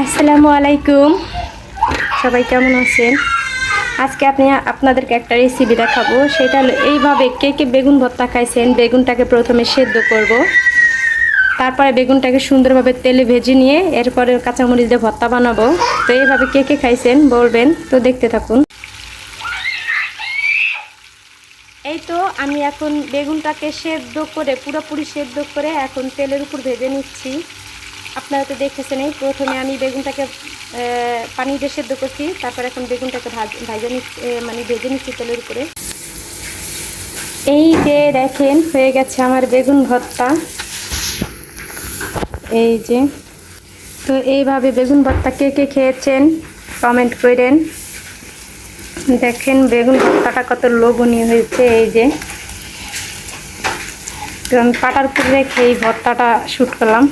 আসসালামু আলাইকুম। সবাই কেমন আছেন? আজকে আপনি, আপনাদেরকে একটা রেসিপি দেখাবো। সেটা হলো এইভাবে কে কে বেগুন ভর্তা খাইছেন, বেগুনটাকে প্রথমে সেদ্ধ করব। তারপরে বেগুনটাকে সুন্দরভাবে তেলে ভেজে নিয়ে এরপরে কাঁচামরিচ দিয়ে ভর্তা বানাবো। তো এইভাবে কে কে খাইছেন বলবেন, তো দেখতে থাকুন। এই তো আমি এখন বেগুনটাকে সেদ্ধ করে, পুরোপুরি সেদ্ধ করে এখন তেলের উপর ভেজে নিচ্ছি। আপনারা তো দেখতেছেন এই, প্রথমে আমি বেগুনটাকে পানি দিয়ে সেদ্ধ করছি, তারপর এখন বেগুনটাকে ভাজ মানে ভেজে নিচ্ছি তেলের উপরে। এই যে দেখেন, হয়ে গেছে আমার বেগুন ভর্তা। এই যে, তো এইভাবে বেগুন ভর্তা কে কে খেয়েছেন কমেন্ট করেন। দেখেন বেগুন ভর্তাটা কত লোভনীয় হয়েছে, এই যে। তো আমি পাটার উপরে রেখে এই ভর্তাটা শ্যুট করলাম।